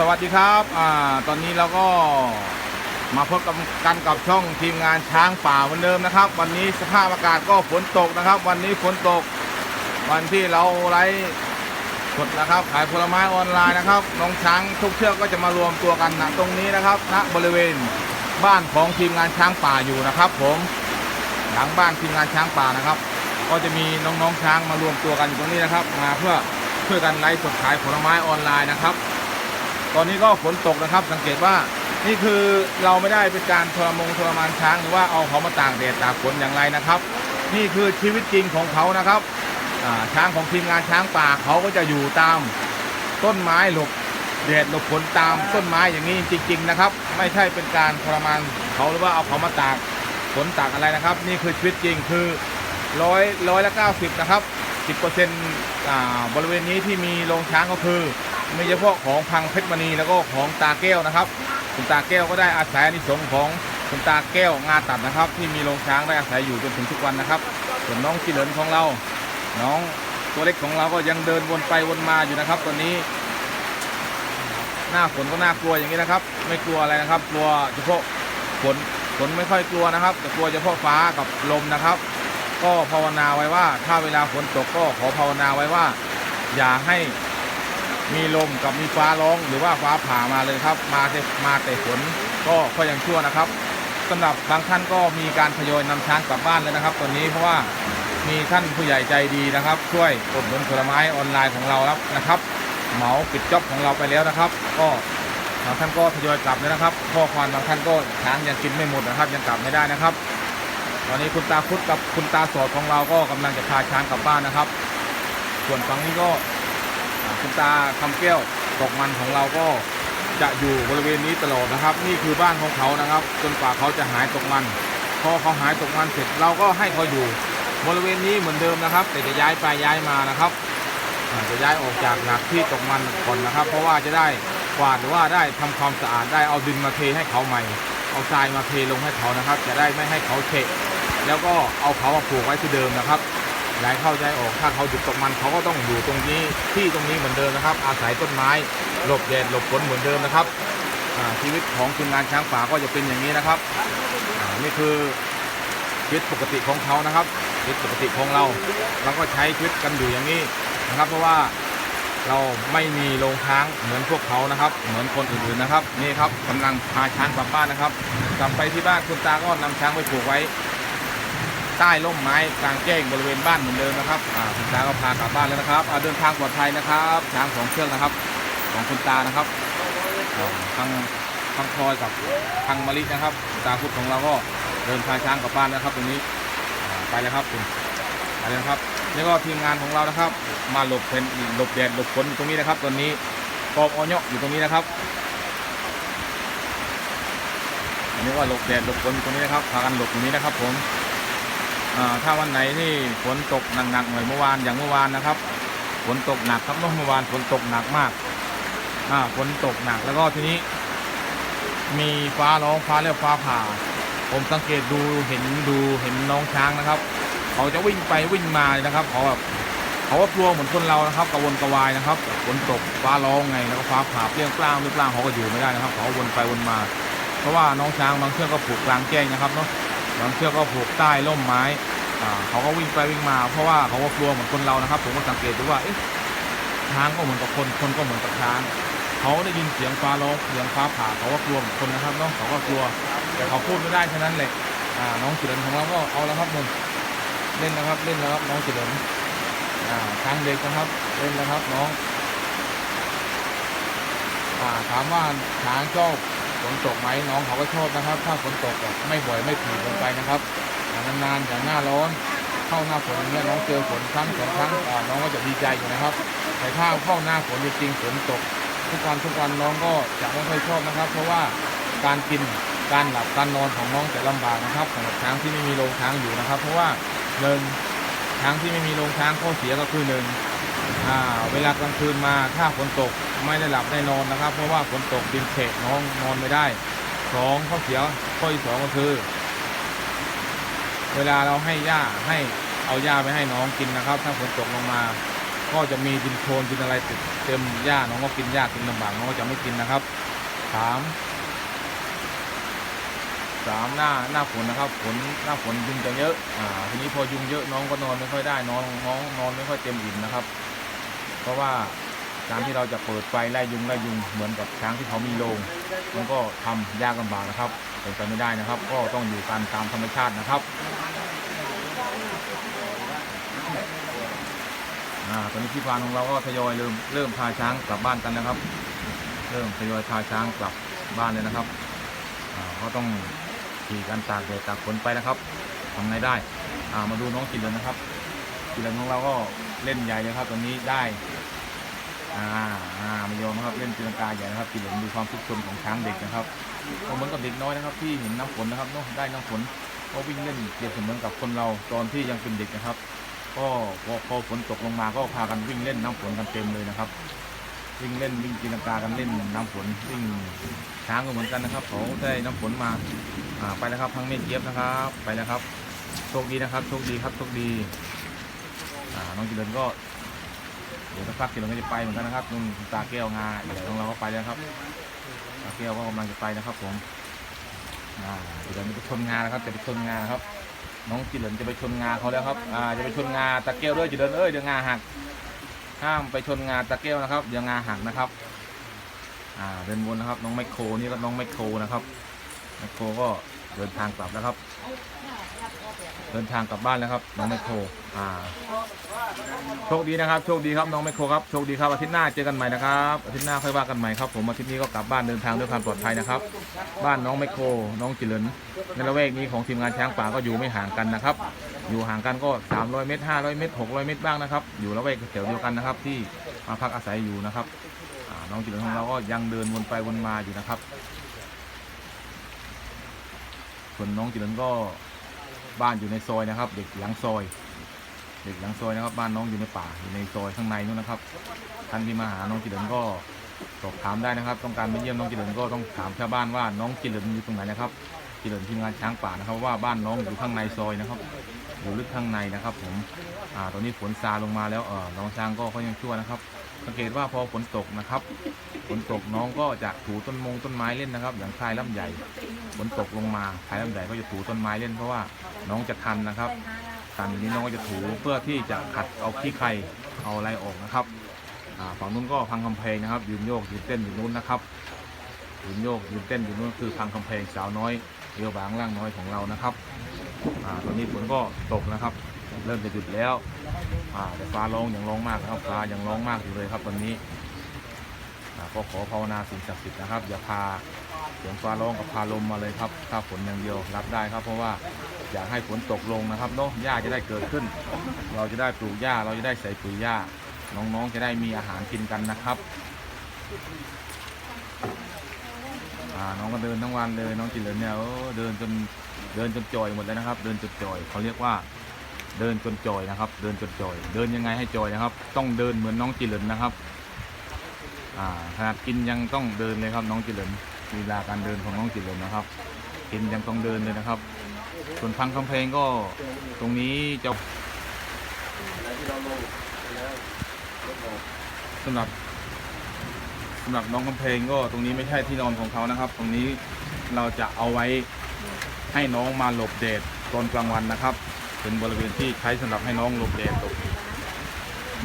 สวัสดีครับอ่าตอนนี้เราก็มาพบกับกันกับช่องทีมงานช้างป่าเหมือนเดิมนะครับ วันนี้สภาพอากาศก็ฝนตกนะครับ วันนี้ฝนตก วันที่เราไลฟ์สดนะครับ ขายผลไม้ออนไลน์นะครับน้องช้างทุกเชือกก็จะมารวมตัวกันณตรงนี้นะครับณบริเวณบ้านของทีมงานช้างป่าอยู่นะครับ ผมหลังบ้านทีมงานช้างป่านะครับ ก็จะมีน้องๆช้างมารวมตัวกันอยู่ตรงนี้นะครับ มาเพื่อเพื่อกันไลฟ์สดขายผลไม้ออนไลน์นะครับ ตอนนี้ก็ฝนตกนะครับ สังเกตว่านี่คือเราไม่ได้เป็นการทรมงทรมานช้างหรือว่าเอาเขามาตากแดดตากฝนอย่างไรนะครับ นี่คือชีวิตจริงของเขานะครับช้างของทีมงานช้างป่าเขาก็จะอยู่ตามต้นไม้หลบแดดหลบฝนตามต้นไม้อย่างนี้จริง ๆ นะครับ ไม่ใช่เป็นการทรมานเขาหรือว่าเอาเขามาตากฝนตากอะไรนะครับ นี่คือชีวิตจริงคือร้อยร้อยละเก้าสิบนะครับสิบเปอร์เซ็นต์บริเวณนี้ที่มีโรงช้างก็คือ มีเฉพาะของพังเพชรมณีแล้วก็ของตาแก้วนะครับ คุณตาแก้วก็ได้อาศัยอนิสงของคุณตาแก้วงาตัดนะครับ ที่มีโรงช้างได้อาศัยอยู่จนถึงทุกวันนะครับ ส่วนน้องกิเหลินของเรา น้องตัวเล็กของเราก็ยังเดินวนไปวนมาอยู่นะครับตอนนี้ หน้าฝนก็น่ากลัวอย่างนี้นะครับ ไม่กลัวอะไรนะครับ กลัวเฉพาะฝนฝนไม่ค่อยกลัวนะครับ แต่กลัวเฉพาะฟ้ากับลมนะครับ ก็ภาวนาไว้ว่า ถ้าเวลาฝนตกก็ขอภาวนาไว้ว่า อย่าให้ มีลมกับมีฟ้าร้องหรือว่าฟ้าผ่ามาเลยครับ มาแต่มาแต่ฝนก็ก็ยังชั่วนะครับสำหรับบางท่านก็มีการทยอยนำช้างกลับบ้านเลยนะครับตอนนี้เพราะว่ามีท่านผู้ใหญ่ใจดีนะครับ ช่วยอุดหนุนผลไม้ออนไลน์ของเราแล้วนะครับ เหมาปิดจ็อบของเราไปแล้วนะครับ ก็บางท่านก็ทยอยกลับเลยนะครับข้อความบางท่านก็ช้างยังกินไม่หมดนะครับ ยังกลับไม่ได้นะครับ ตอนนี้คุณตาพุทธกับคุณตาสอดของเราก็กำลังจะพาช้างกลับบ้านนะครับ ส่วนฝั่งนี้ก็ คุณตาคำแก้วตกมันของเราก็จะอยู่บริเวณนี้ตลอดนะครับ นี่คือบ้านของเขานะครับ จนกว่าเขาจะหายตกมัน พอเขาหายตกมันเสร็จเราก็ให้เขาอยู่บริเวณนี้เหมือนเดิมนะครับ แต่จะย้ายไปย้ายมานะครับอาจะย้ายออกจากหนักที่ตกมันก่อนนะครับ เพราะว่าจะได้กวาดหรือว่าได้ทำความสะอาดได้เอาดินมาเทให้เขาใหม่ เอาทรายมาเทลงให้เขานะครับ จะได้ไม่ให้เขาเฉะแล้วก็เอาเขามาปลูกไว้ที่เดิมนะครับ ย้ายเข้าย้ายออกถ้าเขาหยุดตกมันเขาก็ต้องอยู่ตรงนี้ที่ตรงนี้เหมือนเดิมนะครับ อาศัยต้นไม้หลบแดดหลบฝนเหมือนเดิมนะครับชีวิตของทีมงานช้างป่าก็จะเป็นอย่างนี้นะครับนี่คือชีวิตปกติของเขานะครับชีวิตปกติของเราเราก็ใช้ชีวิตกันอยู่อย่างนี้นะครับ เพราะว่าเราไม่มีโรงช้างเหมือนพวกเขานะครับ เหมือนคนอื่นๆนะครับ นี่ครับกำลังพาช้างกลับบ้านนะครับกลับไปที่บ้านคุณตาก็นำช้างไปผูกไว้ ใต้ร่มไม้กลางแจ้งบริเวณบ้านเหมือนเดิมนะครับอ่าคุณตาก็พากลับบ้านแล้วนะครับเดินทางปลอดภัยนะครับช้างสองเชือกนะครับ ของคุณตานะครับทางทางพลอยกับทางมะลินะครับคุณตาพุทธของเราก็เดินพาช้างกลับบ้านแล้วครับตรงนี้ไปแล้วครับคุณไปเลยนะครับนี่ก็ทีมงานของเรานะครับ มาหลบเป็นหลบแดดหลบฝนตรงนี้นะครับ ตอนนี้กอบออยอยู่ตรงนี้นะครับอันนี้ว่าหลบแดดหลบฝนตรงนี้นะครับพากันหลบตรงนี้นะครับผม ถ้าวันไหนที่ฝนตกหนักๆหน่อยเมื่อวานอย่างเมื่อวานนะครับฝนตกหนักครับเมื่อวานฝนตกหนักมากฝนตกหนักแล้วก็ทีนี้ มีฟ้าร้องฟ้าเรียกฟ้าผ่า ผมสังเกตดูเห็นดูเห็นน้องช้างนะครับ เขาจะวิ่งไปวิ่งมานะครับเขาแบบเขาก็กลัวเหมือนคนเรานะครับกระวนกระวายนะครับฝนตกฟ้าร้องไงแล้วก็ฟ้าผ่าเปรี้ยงปร้างเปรี้ยงปร้างเขาก็อยู่ไม่ได้นะครับ เขาวนไปวนมา เพราะว่าน้องช้างบางเชือกก็ผูกกลางแจ้งนะครับเนาะ บางเชือกก็ผูกใต้ร่มไม้เขาก็วิ่งไปวิ่งมา เพราะว่าเขาก็กลัวเหมือนคนเรานะครับ ผมก็สังเกตดูว่าเอ๊ะช้างก็เหมือนกับคนคนก็เหมือนกับช้างเขาได้ยินเสียงฟ้าร้องเสียงฟ้าผ่าเขาก็กลัวเหมือนคนนะครับเนาะเขาก็กลัว แต่เขาพูดไม่ได้ฉะนั้นแหละน้องเฉลิมของเราก็เอาแล้วครับมึงเล่นนะครับเล่นแล้วครับน้องเฉลิมอ่าช้างเด็กนะครับเล่นแล้วครับน้องถามว่าช้างชอบฝ นตกไหมน้องเขาก็ชอบนะครับ ถ้าฝนตกแบบไม่บ่อยไม่ถี่เกินไปนะครับนานๆอย่างหน้าร้อนเข้าหน้าฝนเนี่ยน้องเจอฝนครั้งสองครั้งน้องก็จะดีใจอยู่นะครับ แต่ถ้าเข้าหน้าฝนจริงๆฝนตก ทุกวันทุกวันน้องก็จะไม่ค่อยชอบนะครับ เพราะว่าการกินการหลับการนอนของน้องจะลำบากนะครับสำหรับช้างที่ไม่มีโรงช้างอยู่นะครับ เพราะว่าหนึ่งช้างที่ไม่มีโรงช้างข้อเสียก็คือหนึ่ง เวลากลางคืนมาถ้าฝนตกไม่ได้หลับได้นอนนะครับ เพราะว่าฝนตกดินเฉะน้องนอนไม่ได้สองข้อเสียข้อที่สองก็คือ เวลาเราให้หญ้าให้เอาหญ้าไปให้น้องกินนะครับ ถ้าฝนตกลงมา ก็จะมีดินโคลนดินอะไรติดเต็มหญ้าน้องก็กินหญ้ากินลำบากน้องก็จะไม่กินนะครับสามสามหน้าหน้าฝนนะครับฝนหน้าฝนยุงจะเยอะอ่าทีนี้พอยุงเยอะน้องก็นอนไม่ค่อยได้นอนน้องนอนไม่ค่อยเต็มอิ่มนะครับ เพราะว่าการที่เราจะเปิดไฟไล่ยุงไล่ยุงเหมือนกับช้างที่เขามีโรงมันก็ทำยากลำบากนะครับเป็นไปไม่ได้นะครับ ก็ต้องอยู่กันตามธรรมชาตินะครับอ่าตอนนี้พี่พานของเราก็ทยอยเริ่มเริ่มพาช้างกลับบ้านกันนะครับ เริ่มทยอยพาช้างกลับบ้านเลยนะครับอ่าก็ต้องขี่กันตากแดดตากฝนไปนะครับทำไงได้อ่ามาดูน้องกินเลยนะครับกินเลยของเราก็เล่นใหญ่เลยครับตอนนี้ได้ อ่าอ่าไม่ยอมนะครับเล่นตีลังกาใหญ่นะครับกินเลยดูความทุกข์ทนของช้างเด็กนะครับก็เหมือนกับเด็กน้อยนะครับ ที่เห็นน้ำฝนนะครับเนาะได้น้ำฝนก็วิ่งเล่นเปรียบเสมือนกับคนเราตอนที่ยังเป็นเด็กนะครับ ก็พอพอฝนตกลงมาก็พากันวิ่งเล่นน้ำฝนกันเต็มเลยนะครับ วิ่งเล่นวิ่งตีลังกากันเล่นน้ำฝนวิ่งช้างก็เหมือนกันนะครับเขาได้น้ำฝนมาอ่าไปแล้วครับพังเมฆเจี๊ยบนะครับไปแล้วครับโชคดีนะครับโชคดีครับโชคดีอ่าน้องจิเรนก็ ดี๋ยวสักพักจิเรนก็จะไปเหมือนกันนะครับนุ่นตาแก้วงาใหญ่ของเราก็ไปแล้วครับตาแก้วก็กำลังจะไปนะครับผมอ่าจิเรนจะไปชนงานะครับจะไปชนงาครับ น้องจิเหลินจะไปชนงาเขาแล้วครับอ่าจะไปชนงาตะเกียวด้วยจิเหลินเอ้ยเดี๋ยวงาหักห้ามไปชนงาตะเกียวนะครับเดี๋ยวงาหักนะครับ อ่าเดินวนนะครับ น้องไมโครนี่ก็น้องไมโครนะครับไมโครก็เดินทางกลับแล้วครับ ดินทางกลับบ้านแล้วครับน้องไมโครอ่าโชคดีนะครับโชคดีครับน้องไมโครครับโชคดีครับอาทิตย์หน้าเจอกันใหม่นะครับอาทิตย์หน้าค่อยว่ากันใหม่ครับผมอาทิตย์นี้ก็กลับบ้านเดินทางด้วยความปลอดภัยนะครับ บ้านน้องไมโครน้องจิเหลินในละแวกนี้ของทีมงานช้างป่าก็อยู่ไม่ห่างกันนะครับ อยู่ห่างกันก็ 300 เมตร 500 เมตร 600 เมตรบ้างนะครับ อยู่ละแวกแถวเดียวกันนะครับที่มาพักอาศัยอยู่นะครับอ่าน้องจิตรของเราก็ยังเดินวนไปวนมาอยู่นะครับ ส่วนน้องจิตรก็ บ้านอยู่ในซอยนะครับ เด็กหลังซอย เด็กหลังซอยนะครับ บ้านน้องอยู่ในป่าอยู่ในซอยข้างในนู้นนะครับท่านที่มาหาน้องจิเลนก็สอบถามได้นะครับ ต้องการไปเยี่ยมน้องจิเลนก็ต้องถามชาวบ้านว่าน้องจิเลนอยู่ตรงไหนนะครับ จิตรทีมงานช้างป่านะครับว่าบ้านน้องอยู่ข้างในซอยนะครับอยู่ลึกข้างในนะครับ ผมอ่าตอนนี้ฝนซาลงมาแล้วเออน้องช้างก็เขายังชั่วนะครับ สังเกตว่าพอฝนตกนะครับฝนตกน้องก็จะถูต้นมงต้นไม้เล่นนะครับ อย่างคลายลำใหญ่ฝนตกลงมาคลายลำใหญ่ก็จะถูต้นไม้เล่นเพราะว่าน้องจะทันนะครับทันนี้น้องก็จะถูเพื่อที่จะขัดเอาขี้ไข่เอาอะไรออกนะครับฝั่งนู้นก็พังคำเพลงนะครับยืนโยกยืนเต้นอยู่นู้นนะครับยืนโยกยืนเต้นอยู่นู้นคือพังคำเพลงสาวน้อย เดียวบางร่างน้อยของเรานะครับอ่าตอนนี้ฝนก็ตกนะครับ เริ่มจะหยุดแล้วอ่าแต่ฟ้าร้องอย่างร้องมากนะครับฟ้ายังร้องมากอยู่เลยครับตอนนี้อ่าก็ขอภาวนาสิ่งศักดิ์สิทธิ์นะครับ อย่าพาเสียงฟ้าร้องกับพาลมมาเลยครับ ถ้าฝนอย่างเดียวรับได้ครับ เพราะว่าอยากให้ฝนตกลงนะครับเนาะหญ้าจะได้เกิดขึ้น เราจะได้ปลูกหญ้าเราจะได้ใส่ปุ๋ยหญ้าน้องๆจะได้มีอาหารกินกันนะครับ น้องก็เดินทั้งวันเลยน้องจิเหลินเนี่ยโอ้เดินจนเดินจนจอยหมดเลยนะครับ เดินจนจอยเขาเรียกว่าเดินจนจอยนะครับ เดินจนจอย เดินยังไงให้จอยนะครับ ต้องเดินเหมือนน้องจิเหลินนะครับอ่าขนาดกินยังต้องเดินเลยครับ น้องจิเหลินลีลาการเดินของน้องจิเหลินนะครับ กินยังต้องเดินเลยนะครับ ส่วนพังคำเพลงก็ตรงนี้จะสำหรับ สำหรับน้องคำเพลงก็ตรงนี้ไม่ใช่ที่นอนของเขานะครับ ตรงนี้เราจะเอาไว้ให้น้องมาหลบแดดตอนกลางวันนะครับ เป็นบริเวณที่ใช้สำหรับให้น้องหลบแดดหลบ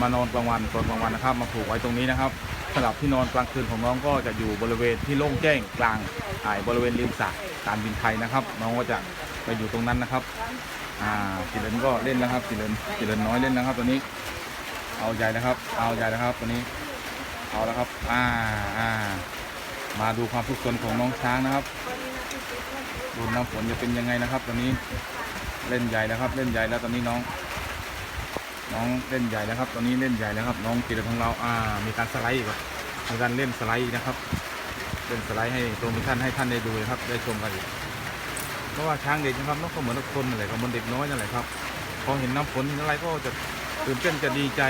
มานอนกลางวันตอนกลางวันนะครับ มาผูกไว้ตรงนี้นะครับสำหรับที่นอนกลางคืนของน้องก็จะอยู่บริเวณที่โล่งแจ้งกลางอ่ายบริเวณริมสระการบินไทยนะครับ น้องก็จะไปอยู่ตรงนั้นนะครับอ่าจิเลนก็เล่นแล้วครับจิเลนจิเลนน้อยเล่นนะครับ ตัวนี้ เอาใหญ่นะครับ เอาใหญ่นะครับตัวนี้ เอาแล้วครับ อ่าอ่ามาดูความทุกข์ทนของน้องช้างนะครับดูน้ำฝนจะเป็นยังไงนะครับ ตอนนี้เล่นใหญ่แล้วครับ เล่นใหญ่แล้วตอนนี้น้อง น้องเล่นใหญ่แล้วครับ ตอนนี้เล่นใหญ่แล้วครับ น้องจิตของเรา อ่า มีการสไลด์อีกครับมีการเล่นสไลด์นะครับ เล่นสไลด์ให้ตรงท่านให้ท่านได้ดูครับ ได้ชมกันอีกเพราะว่าช้างเด็กนะครับน้องก็เหมือนทุกคนนั่นแหละก็เหมือนเด็กน้อยนั่นแหละครับพอเห็นน้ำฝนอะไรก็จะ ตื่นเต้นจะดีใจ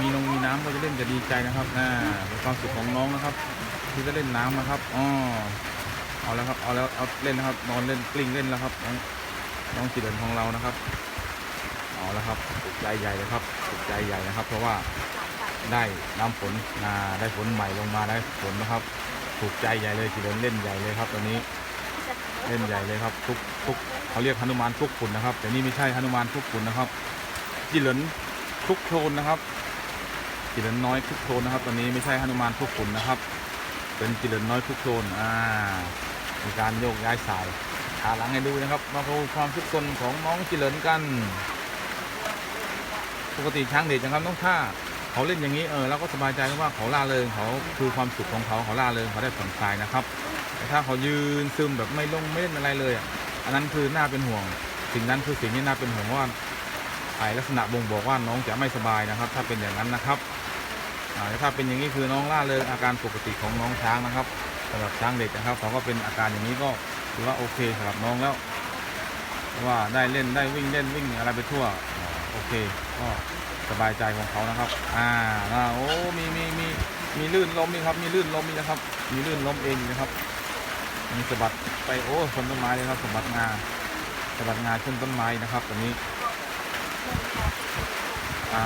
มีนงมีน้ำก็จะเล่นจะดีใจนะครับอ่าเป็นความสุขของน้องนะครับ ที่จะเล่นน้ำนะครับอ๋อเอาแล้วครับเอาแล้วเอาเล่นนะครับ นอนเล่นกลิ้งเล่นแล้วครับน้องน้องจิเดินของเรานะครับเอาแล้วครับตกใจใหญ่เลยครับสุขใจใหญ่นะครับ เพราะว่าได้น้ำฝนนาได้ฝนใหม่ลงมาได้ฝนนะครับถูกใจใหญ่เลยจีเดินเล่นใหญ่เลยครับตอนนี้เล่นใหญ่เลยครับทุกทุกเขาเรียกหนุมานทุกขุนนะครับ แต่นี่ไม่ใช่หนุมานทุกขุนนะครับจีเหลิน ทุกโทนนะครับจีเหลินน้อยทุกโทนนะครับ ตอนนี้ไม่ใช่หนุมานทุกขุนนะครับ เป็นจีเหลินน้อยทุกโทนอ่ามีการโยกย้ายสายขาหลังให้ดูนะครับมาดูความทุกคนของน้องจีเลนกัน ปกติช้างเด็กนะครับน้องท่าเขาเล่นอย่างนี้เออเราก็สบายใจว่าเขาล่าเริงเขาคือความสุขของเขาเขาล่าเริงเขาได้ผ่อนคลายนะครับ แต่ถ้าเขายืนซึมแบบไม่ลงไม่เล่นอะไรเลยอันนั้นคือน่าเป็นห่วง สิ่งนั้นคือสิ่งที่น่าเป็นห่วงว่า ไอลักษณะบ่งบอกว่าน้องจะไม่สบายนะครับ ถ้าเป็นอย่างนั้นนะครับถ้าเป็นอย่างนี้คือน้องล่าเริงอาการปกติของน้องช้างนะครับสำหรับช้างเด็กนะครับเขาก็เป็นอาการอย่างนี้ก็ถือว่าโอเคสำหรับน้องแล้วว่าได้เล่นได้วิ่งเล่นวิ่งอะไรไปทั่วโอเคก็สบายใจของเขานะครับ อ่าโอ้มีมีมีมีลื่นล้มนี่ครับ มีลื่นล้มนี่นะครับ มีลื่นล้มเองนะครับ มีสะบัดไปโอ้ชนต้นไม้เลยครับสะบัดงาสะบัดงาขึ้นต้นไม้นะครับตอนนี้ อ่า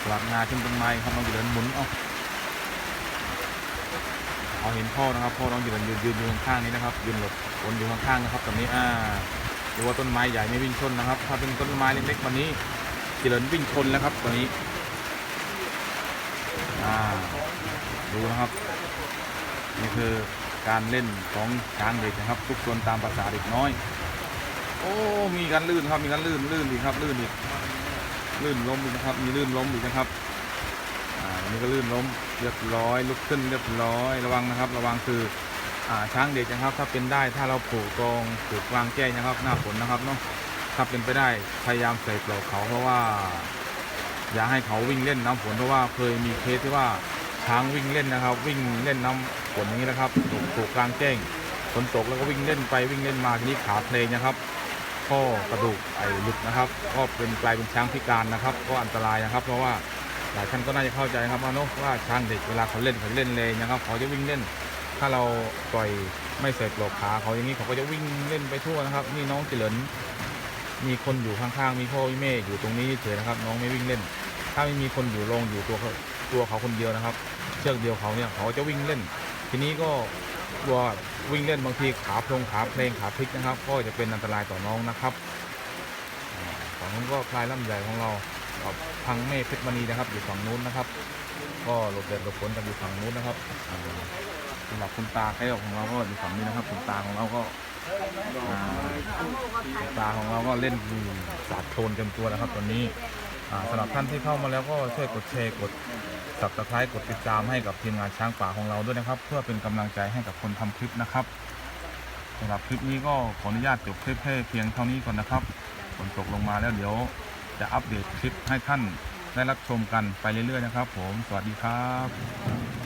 สะบัดงาขึ้นต้นไม้ครับน้องจิเดินหมุนเอาเอาเห็นพ่อนะครับพ่อน้องจิเดินยืนยืนอยู่ข้างๆนี้นะครับยืนหลบฝนอยู่ข้างๆนะครับตอนนี้อ่าดูว่าต้นไม้ใหญ่ไม่วิ่งชนนะครับ ถ้าเป็นต้นไม้เล็กๆวันนี้จิเดินวิ่งชนแล้วครับตอนนี้อ่าดูนะครับ นี่คือการเล่นของช้างเด็กนะครับ ทุกส่วนตามภาษาเด็กน้อย โอ้มีการลื่นครับมีการลื่นลื่นอีกครับลื่นอีก ลื่นล้มอีกนะครับ มีลื่นล้มอีกนะครับอ่าอันนี้ก็ลื่นล้มเรียบร้อยลุกขึ้นเรียบร้อยระวังนะครับ ระวังคืออ่าช้างเด็กนะครับ ถ้าเป็นได้ถ้าเราปลูกตรงปลูกกลางแจ้งนะครับ หน้าฝนนะครับเนาะถ้าเป็นไปได้พยายามใส่ปลอกเขาเพราะว่า อย่าให้เขาวิ่งเล่นน้ำฝนเพราะว่าเคยมีเคสที่ว่าช้างวิ่งเล่นนะครับ วิ่งเล่นน้ำฝนอย่างนี้นะครับตกกกลางแจ้งฝนตกแล้วก็วิ่งเล่นไปวิ่งเล่นมาทีนี้ขาเพลงนะครับ ข้อกระดูกไอหลุดนะครับ ก็เป็นกลายเป็นช้างพิการนะครับ ก็อันตรายนะครับ เพราะว่าหลายท่านก็น่าจะเข้าใจครับว่าเนอะว่าช้างเด็กเวลาเขาเล่นเขาเล่นเลยนะครับเขาจะวิ่งเล่น ถ้าเราปล่อยไม่ใส่ปลอกขาเขาอย่างนี้เขาก็จะวิ่งเล่นไปทั่วนะครับ นี่น้องเจริญมีคนอยู่ข้างๆมีพ่อมีแม่อยู่ตรงนี้เฉยนะครับ น้องไม่วิ่งเล่น ถ้าไม่มีคนอยู่ลงอยู่ตัวเขาตัวเขาคนเดียวนะครับ เชือกเดียวเขาเนี่ยเขาจะวิ่งเล่น ทีนี้ก็ ตัววิ่งเล่นบางทีขาพลงขาเพลงขาพลิกนะครับ ก็จะเป็นอันตรายต่อน้องนะครับฝั่งนู้นก็พลายล่ำใหญ่ของเราพังเมฆเพชรมณีนะครับ อยู่ฝั่งนู้นนะครับ ก็หลบแดดหลบฝนกันอยู่ฝั่งนู้นนะครับสำหรับคุณตาแก้วของเราก็อยู่ฝั่งนี้นะครับคุณตาของเราก็ตาของเราก็เล่นอยู่สาดโคลนเต็มตัวแล้วครับตอนนี้สำหรับท่านที่เข้ามาแล้วก็ช่วยกดแชร์กด สับตะไคร้กดติดตามให้กับทีมงานช้างป่าของเราด้วยนะครับ เพื่อเป็นกำลังใจให้กับคนทำคลิปนะครับสำหรับคลิปนี้ก็ขออนุญาตจบคลิปเพียงเท่านี้ก่อนนะครับฝนตกลงมาแล้วเดี๋ยวจะอัปเดตคลิปให้ท่านได้รับชมกันไปเรื่อยๆนะครับ ผมสวัสดีครับ